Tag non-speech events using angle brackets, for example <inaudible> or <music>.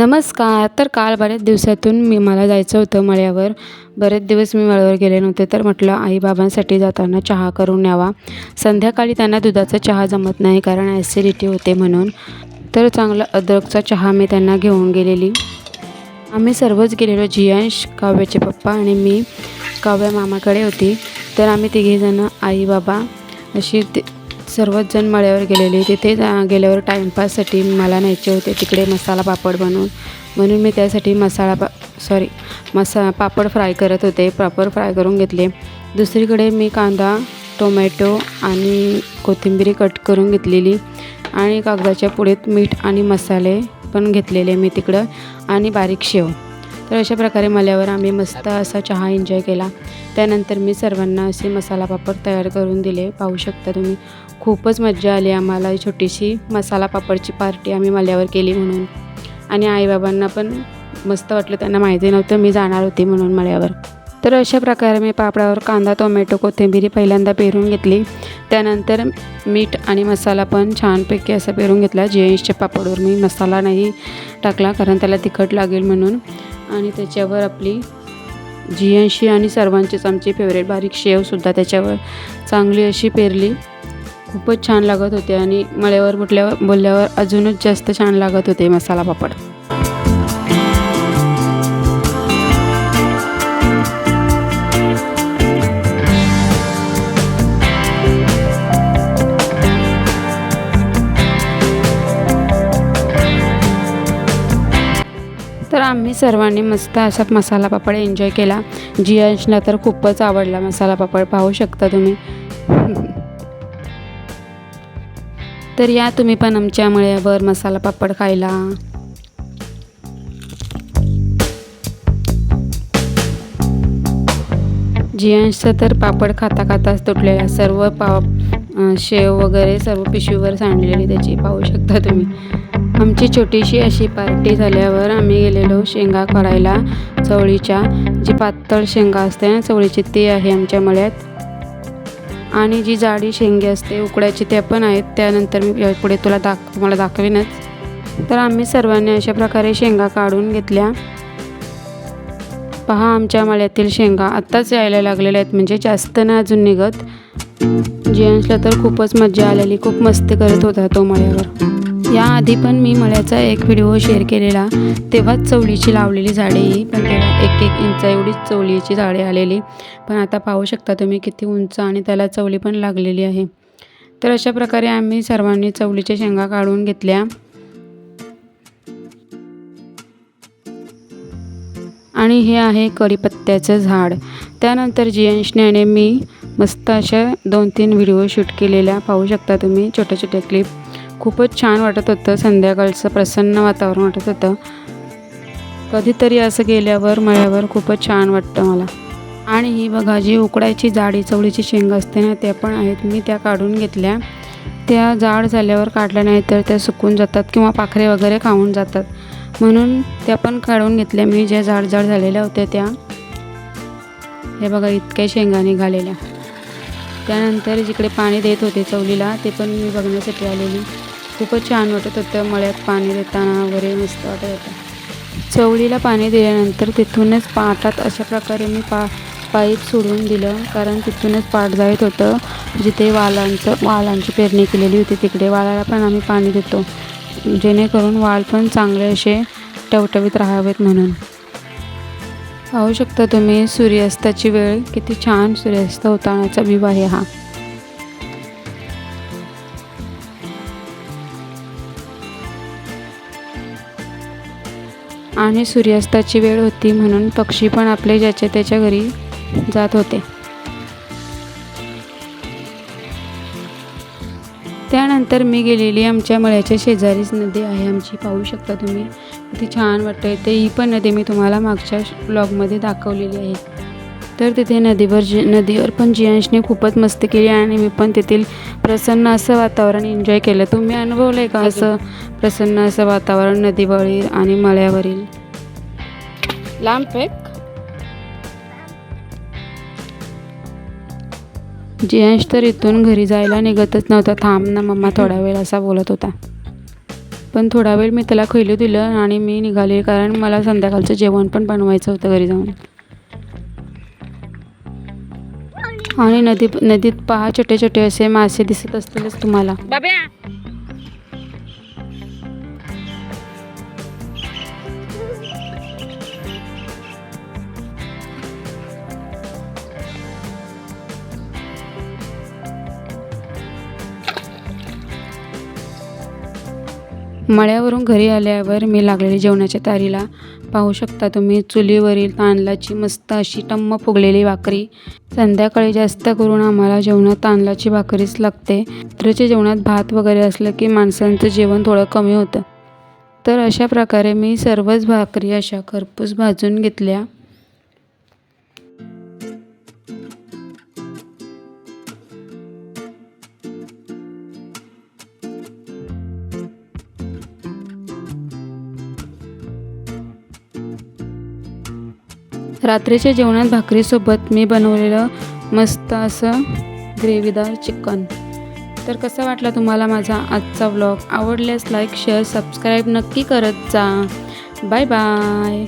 नमस्कार. तर काल बऱ्याच दिवसातून मी मला जायचं होतं मळ्यावर. बरेच दिवस मी मळ्यावर गेले नव्हते तर म्हटलं आईबाबांसाठी जाताना चहा करून न्यावा. संध्याकाळी त्यांना दुधाचा चहा जमत नाही कारण ॲसिडिटी होते म्हणून. तर चांगला अद्रकचा चहा मी त्यांना घेऊन गेलेली. आम्ही सर्वच गेलेलो जियांश काव्याचे पप्पा आणि मी. काव्या मामाकडे होती. तर आम्ही तिघेजणं आई बाबा अशी ते सर्वच जण मळ्यावर गेलेले तिथे जा- गेल्यावर टाईमपाससाठी मला न्यायचे होते. तिकडे मसाला पापड बनवून म्हणून मी त्यासाठी मसाला पा सॉरी मसा पापड फ्राय करत होते. पापड फ्राय करून घेतले. दुसरीकडे मी कांदा टोमॅटो आणि कोथिंबीर कट करून घेतलेली आणि कागदाच्या पुढेत मीठ आणि मसाले पण घेतलेले मी तिकडं आणि बारीक शेव. तर अशा प्रकारे मल्यावर आम्ही मस्त असा चहा एन्जॉय केला. त्यानंतर मी सर्वांना असे मसाला पापड तयार करून दिले. पाहू शकता तुम्ही खूपच मज्जा आली आम्हाला. छोटीशी मसाला पापडची पार्टी आम्ही मल्यावर केली म्हणून. आणि आईबाबांना पण मस्त वाटलं त्यांना माहिती नव्हतं मी जाणार होती म्हणून मळ्यावर तर अशा प्रकारे मी पापडावर कांदा टोमॅटो कोथिंबीरी पहिल्यांदा पेरून घेतली. त्यानंतर मीठ आणि मसाला पण छानपैकी असा पेरून घेतला. जेन्सच्या पापडवर मी मसाला नाही टाकला कारण त्याला तिखट लागेल म्हणून. आणि त्याच्यावर आपली जियांशी आणि सर्वांचीच आमची फेवरेट बारीक शेवसुद्धा त्याच्यावर चांगली अशी पेरली. खूपच छान लागत होते आणि मळ्यावर म्हटल्यावर बोलल्यावर अजूनच जास्त छान लागत होते मसाला पापड. आम्ही सर्वांनी मस्त असा मसाला पापड एन्जॉय केला. जियांशला तर खूपच आवडला मसाला पापड. पाहू शकता तुम्ही. <laughs> तर या तुम्ही पण आमच्या मळ्यावर मसाला पापड खायला. जियांशचं तर पापड खाता खाताच तुटलेला. सर्व पाव शेव वगैरे सर्व पिशवीवर सांडलेली त्याची. पाहू शकता तुम्ही. आमची छोटीशी अशी पार्टी झाल्यावर आम्ही गेलेलो शेंगा काढायला चवळीच्या जी पातळ शेंगा असते ना चवळीची ती आहे आमच्या मळ्यात. आणि जी जाडी शेंगे असते उकड्याची त्या पण आहेत. त्यानंतर मी पुढे तुला दाख मला दाखवेनच. तर आम्ही सर्वांनी अशा प्रकारे शेंगा काढून घेतल्या. पहा आमच्या मळ्यातील शेंगा आत्ताच यायला लागलेल्या आहेत म्हणजे जास्त ना अजून निघत. जेंट्सला तर खूपच मजा आलेली खूप मस्ती करत होता तो मळ्यावर. याआधी पण मी मळ्याचा एक व्हिडिओ शेअर केलेला. तेव्हाच चवळीची लावलेली झाडे ही. पण तेव्हा एक एक इंच एवढीच चवळीची झाडे आलेली. पण आता पाहू शकता तुम्ही किती उंच आणि त्याला चवळी पण लागलेली आहे. तर अशा प्रकारे आम्ही सर्वांनी चवळीच्या शेंगा काढून घेतल्या. आणि हे आहे कढीपत्त्याचं झाड. त्यानंतर जियांशने मी मस्त अशा दोन तीन व्हिडिओ शूट केलेल्या. पाहू शकता तुम्ही छोट्या छोट्या क्लिप खूपच छान वाटत होतं संध्याकाळचं प्रसन्न वातावरण वाटत होतं. कधीतरी असं गेल्यावर मळ्यावर खूपच छान वाटतं मला. आणि ही बघा जी उकडायची जाडी चवळीची शेंग असते ना त्या पण आहेत. मी त्या काढून घेतल्या. त्या जाड झाल्यावर काढल्या नाही तर त्या सुकून जातात किंवा पाखरे वगैरे खाऊन जातात. म्हणून त्या पण काढून घेतल्या मी ज्या जाड जाड झालेल्या होत्या त्या. हे बघा इतक्या शेंगा निघालेल्या. त्यानंतर जिकडे पाणी देत होते चवलीला ते पण मी बघण्यासाठी आलेली. खूपच छान वाटत होतं. मळ्यात पाणी देताना वगैरे मस्त वाटत होतं. चवळीला पाणी दिल्यानंतर तिथूनच पाटात अशा प्रकारे मी पा पाईप सोडून दिलं. कारण तिथूनच पाट जायत होतं. जिथे वालांचं वालांची पेरणी केलेली होती तिकडे वालाला पण आम्ही पाणी देतो. जेणेकरून वाल पण चांगले असे टवटवीत राहावेत म्हणून. पाहू शकता तुम्ही सूर्यास्ताची वेळ किती छान सूर्यास्त होतानाचा व्ह्यू आहे हा. आणि सूर्यास्ताची वेळ होती म्हणून पक्षी पण आपले ज्याच्या त्याच्या घरी जात होते. त्यानंतर मी गेलेली आमच्या मळ्याच्या शेजारीच नदी आहे. आमची पाहू शकता तुम्ही. ती छान वाटतं ते ही पण नदी मी तुम्हाला मागच्या ब्लॉगमध्ये दाखवलेली आहे. तर तिथे नदीवर जी नदीवर पण जियांशने खूपच मस्ती केली आणि मी पण तेथील प्रसन्न असं वातावरण एन्जॉय केलं. तुम्ही अनुभवलं आहे का असं प्रसन्न असं वातावरण नदीवरील आणि मळ्यावरील? लांब फेक जियांश तर इथून घरी जायला निघतच नव्हता. थांब ना मम्मा थोडा वेळ असा बोलत होता. पण थोडा वेळ मी त्याला खैलू दिलं आणि मी निघाले कारण मला संध्याकाळचं जेवण पण बनवायचं होतं घरी जाऊन. आणि नदी नदीत पहा छोटे छोटे असे मासे दिसत असतीलच तुम्हाला. मळ्यावरून घरी आल्यावर मी लागलेली जेवणाच्या तारीला पाहू शकता तुम्ही चुलीवरील तांदळाची मस्त अशी टम्म फुगलेली भाकरी. संध्याकाळी जास्त करून आम्हाला जेवणात तांदळाची भाकरीच लागते. रात्रीच्या जेवणात भात वगैरे असलं की माणसांचं जेवण थोडं कमी होतं. तर अशा प्रकारे मी सर्वच भाकरी अशा खरपूस भाजून घेतल्या. रात्रीच्या जेवणात भाकरीसोबत मी बनवलेलं मस्त असं ग्रेव्हीदार चिकन. तर कसा वाटला तुम्हाला माझा आजचा व्लॉग आवडल्यास लाईक शेअर सबस्क्राईब नक्की करत जा. Bye bye